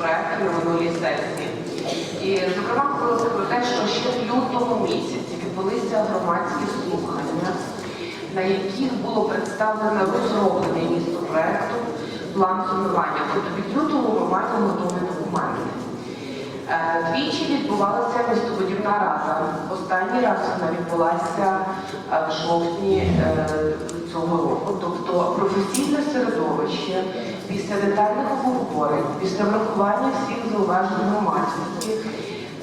проект на сесії. І, зокрема, говорилося про те, що ще в лютому місяці відбулися громадські слухання, на яких було представлено розроблений місто проекту план зонування. Тобто від лютого ми маємо готові документи. Е, Двічі відбувалася містобудівна рада. Останній раз вона відбулася е, в жовтні е, цього року. Тобто професійне середовище після детальних обговорень, після врахування всіх зауважень громадськості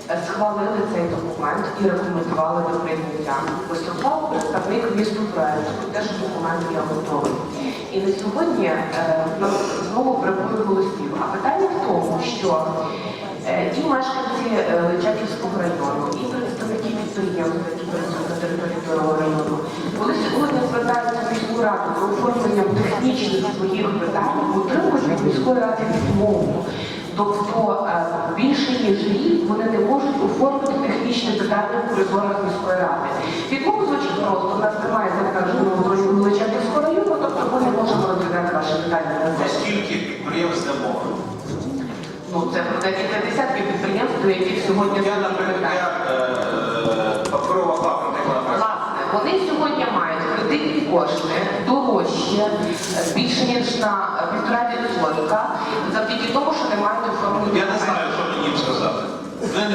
е, схвалили цей документ і рекомендували до прийняття. Виступав представник місту проекту, про те, що документ є готовий. І на сьогодні е, знову бракує голосів. А питання в тому, що Е, І мешканці е, Личаківського району, і представники підприємств, які працюють на території того району, вони сьогодні в про оформлення технічних своїх питань, отримують від міської ради відмову. Тобто е, більше ніж рік вони не можуть оформити технічне питання в коридорах міської ради. Відмова звучить просто, у нас немає броню Личаківського району, тобто ми не можемо розглядати ваші питання на сесії. Оскільки підприємств мова. Ну це про декілька десятків підприємств, до яких сьогодні Я, наприклад, кошти дорожче е, більше ніж на півтора відсотка, завдяки тому, що не мають оформлені. Я не знаю, що мені їм сказати.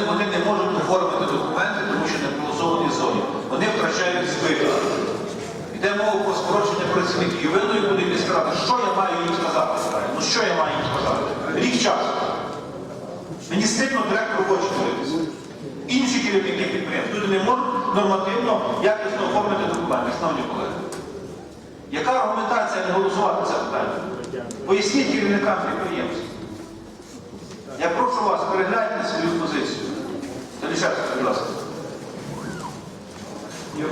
Вони не, можуть оформити документи, тому що не в голосованій зоні. Вони втрачають збиток. Йде мова про скорочення працівників. І винною буде мені сказати, що я маю їм сказати. Ну що я маю їм сказати? Рік часу. Мені стидно директор в очі дивитися. Інші керівники підприємств. Люди не можуть нормативно якісно оформити документи, шановні колеги. Яка аргументація не голосувати це питання? Поясніть керівникам підприємств. Я прошу вас, перегляньте свою позицію. Залишайте, будь ласка. Юрій.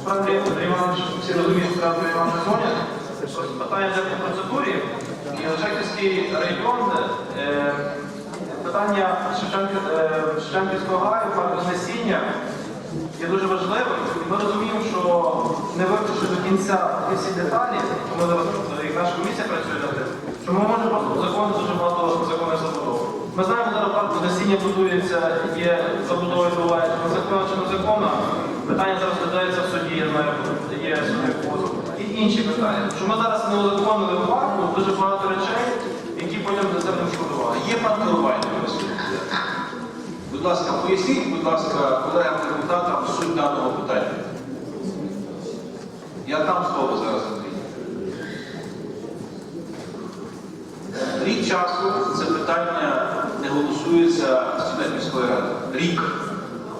Справді, Андрій Іванович, всі розуміють, що Андрій Іванович дзвонять. Питання йде по процедурі. І Личаківський район, е, питання е, Шевченківського гаю, парку знесіння є дуже важливим. Ми розуміємо, що не вивчивши до кінця ті всі деталі, ми як наша комісія працює над тим, що ми можемо просто узаконити дуже багато законних забудов. Ми знаємо, зараз парку насіння будується, є забудова відбувається, незаконно чи незаконно. Питання зараз розглядається в суді, я знаю, є суди позов. І інші питання. Що ми зараз не узаконили в парку дуже багато речей, які потім за себе шкодували. Є присутній. Будь ласка, поясніть, будь ласка, колегам депутатам суть даного питання. Я дам слово зараз Андрій. Рік часу це питання не голосується стінах міської ради. Рік.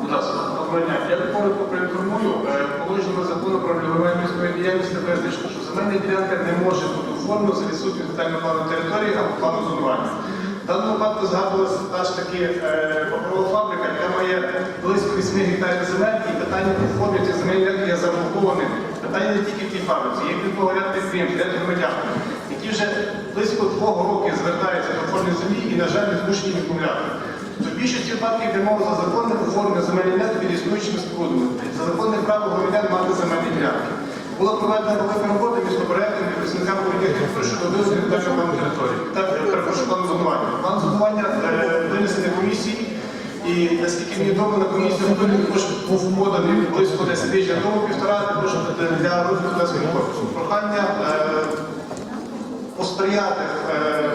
Будь ласка. Доброго дня. Я коротко проінформую. Е, Положення закону про регулювання міської діяльності визначено, що земельна ділянка не може бути оформлена за відсутністю детального плану території або плану зонування. В даному випадку згадувалася та ж таки е, паперова фабрика, яка має близько 8 гектарів земель, і питання оформлення цих земель ділянки є заблокованим. Питання не тільки в тій фабриці, є крім того ряд підприємств, ряд громадян, які вже близько двох років звертаються до оформлення землі і, на жаль, не змушені відмовляти. В більшості випадків йде мова за законне оформлення земельних ділянок під існуючими спорудами, за законне право громадян мати земельні ділянки. Була проведена велика робота між проектом і працівниками архітектури щодо визначення детального плану території. Так, перепрошую, плану зонування. План зонування винесений комісії, і наскільки мені відомо, на комісію також був поданий близько 10 тижнів тому, півтора для розвитку названого корпусу. Прохання е, посприяти е,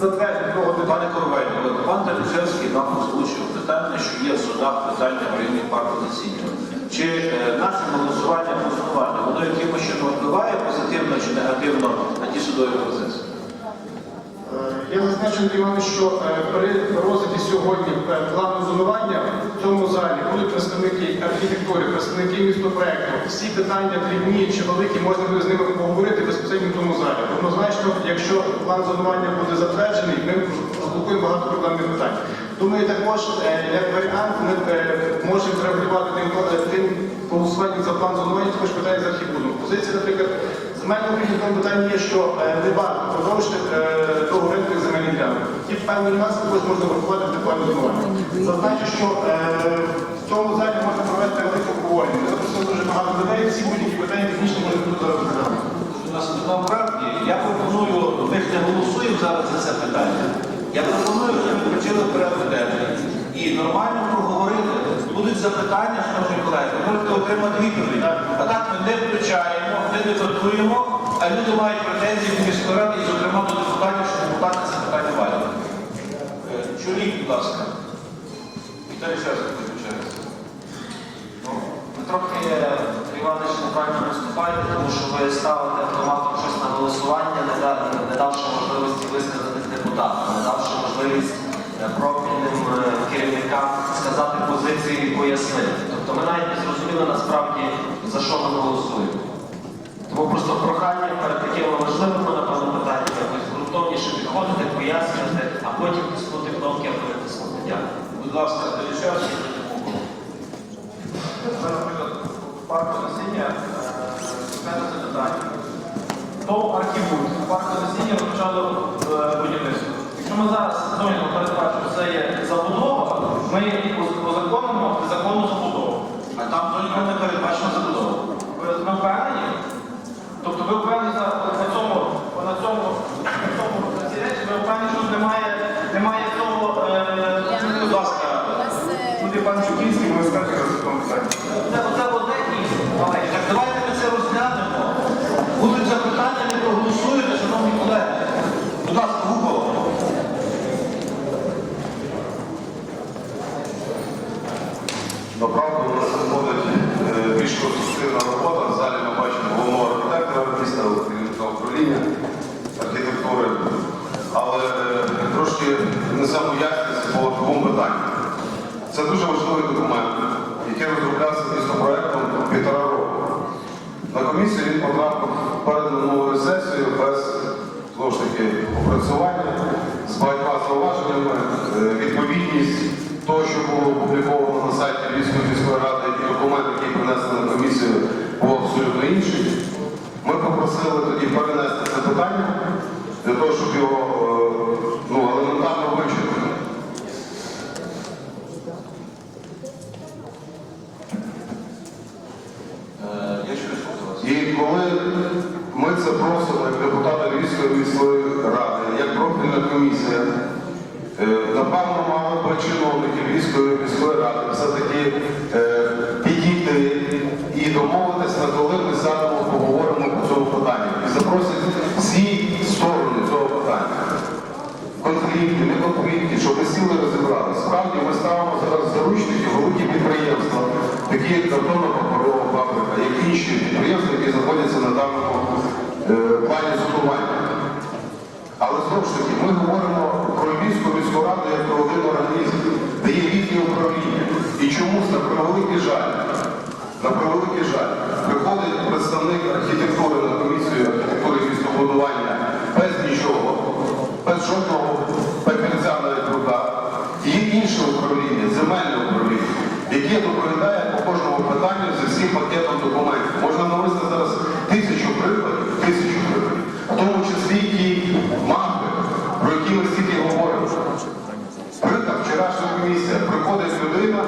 затвердженню того Пане Коровайний, пан Талішевський нам озвучив питання, що є в судах питання в районі парку насіння. Чи е, наше голосування по воно якимось чином впливає позитивно чи негативно на ті судові процеси? Я зазначу, Андрій Іванович, що е, при розгляді сьогодні е, плану зонування в цьому залі будуть представники архітектури, представники містопроекту. Всі питання дрібні чи великі можна буде з ними поговорити безпосередньо в тому залі. Однозначно, якщо план зонування буде затверджений, ми розблокуємо багато проблемних питань. Думаю, також е, як варіант ми можемо регулювати тим голосуванням за план зонування, також питання з архібудом. Позиція, наприклад, земельного в питання є, що е, не варто продовжити е, того ринку земельних ділянок. Ті певні нюанси також можна врахувати в плані зонування. Зазначу, що е, в цьому залі можна провести велике обговорення. Ми запросили дуже багато людей, всі будь-які питання технічні можуть бути розглянути. У нас насправді я пропоную, ми ж не голосуємо зараз за це питання. Я пропоную, щоб ми включили порядок денний і нормально проговорити. Будуть запитання, шановні колеги, можете отримати відповідь. А так ми не включаємо, не дебатуємо, а люди мають претензії до міської ради, і, зокрема, до депутатів, що депутати це питання валять. Е, Чоловік, будь ласка. Віталій. Ну, ви трохи, Іванович, неправильно виступаєте, тому що ви ставите автоматом щось на голосування, не, да- не давши можливості висказатись депутатам, не давши можливість е, профільним е, керівникам сказати позиції і пояснити. Тобто ми навіть не зрозуміли насправді, за що ми голосуємо. Тому просто прохання перед такими важливими, напевно, питаннями якось ґрунтовніше підходити, пояснювати, а потім тиснути кнопки, а перетиснути. Дякую. Будь ласка, Віталій Це, наприклад, парку насіння мене запитання. То архівують. Парку насіння розпочало е, будівництво. Якщо ми зараз зонимо передбачимо, що це є забудова, ми узаконимо законну забудову. А там тільки не передбачено забудова. Ви ми впевнені? Тобто ви впевнені за- на цьому, на цьому, на цьому на цій речі, ви впевнені, що немає, немає цього. Е, Будь ласка, Тут є пан Чукінський, ми скажемо за цьому питанні. це, це одне і але так давайте ми це розглянемо. Будуть запитання, не проголосуєте, шановні колеги. Будь ласка, Гуков. Направду у нас виходить е, більш конструктивна робота. В залі ми бачимо головного архітектора міста, керівника управління архітектури. Але е, трошки несемо ясність по двом питанням. Важливий документ, який розроблявся містопроектом півтора року. На комісію він потрапив перед минулою сесією без знову ж таки опрацювання з багатьма зауваженнями, е, відповідність того, що було опубліковано на сайті Львівської міської ради, і документ, який принесли на комісію, був абсолютно інший. Ми попросили тоді перенести це питання для того, щоб його е, ну, елементарно вивчити. Е, Я щось хочу вас. І коли як депутати Львівської міської ради, як профільна комісія, е, напевно, мали би чиновники Львівської міської ради все-таки е, підійти і домовитись на коли ми сядемо, поговоримо по цьому питанню. І запросять всі сторони цього питання. Конфлікти, не конфлікти, щоб ми сіли розібрали. Справді ми ставимо зараз заручники великі підприємства, такі як картонна паперова фабрика, як інші підприємства, які знаходяться на даному е, плані. Але знову ж таки, ми говоримо про Львівську міську раду як про один організм, де є різні управління. І чомусь на превеликий жаль, на превеликий жаль, приходить представник архітектури на комісію архітектури і містобудування без нічого, без жодного папірця навіть в руках. Є інше управління, земельне управління, яке доповідає по кожному питанню зі всім пакетом документів. Можна навести зараз тисячу прикладів, тисячу прикладів, в тому числі і мапи, про які ми стільки говоримо. Приклад, вчорашня комісія, приходить людина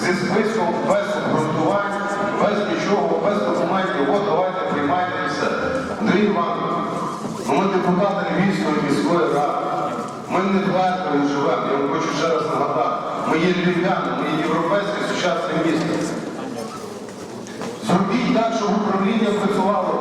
зі списком без обґрунтувань, без нічого, без документів, от давайте приймайте і все. Андрій Іванович, ну ми депутати Львівської міської ради. Ми не Харкові живемо, я вам хочу ще раз нагадати. Ми є львів'яни, ми є європейське сучасне місто. Зробіть так, щоб управління працювало.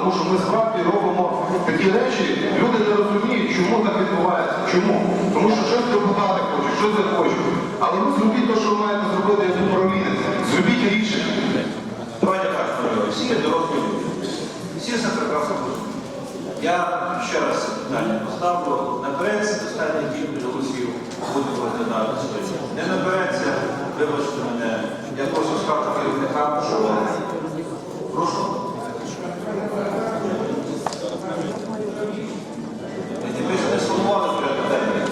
Тому що ми справді робимо такі речі, люди не розуміють, чому так відбувається. Чому? Тому що щось депутати хочуть, щось не хочуть. Але ми зробіть те, що ви маєте зробити як управлінець. Зробіть рішення. Давайте так, Марина, всі є дорослі люди. Всі це прекрасно розуміють. Я ще раз це питання поставлю. Набереться достатньо кількість голосів, будемо розглядати сьогодні. Не набереться, вибачте мене. Я просто скажу керівникам, що прошу. Ми ж не сформували порядок денний.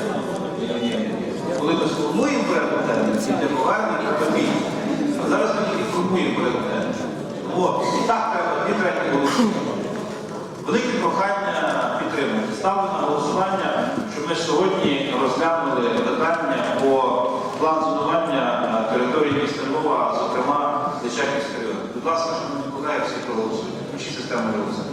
Ні, ні, ні. Коли ми сформуємо порядок денний, це для повернення комісії. А зараз ми тільки формуємо порядок денний. От, і так треба дві треті голосів. Велике прохання підтримати. Ставлю на голосування, щоб ми сьогодні розглянули питання по плану зонування території міста Львова, зокрема Личаківського району. Будь ласка, шановні Колеги всі проголосують. Включіть систему голосування.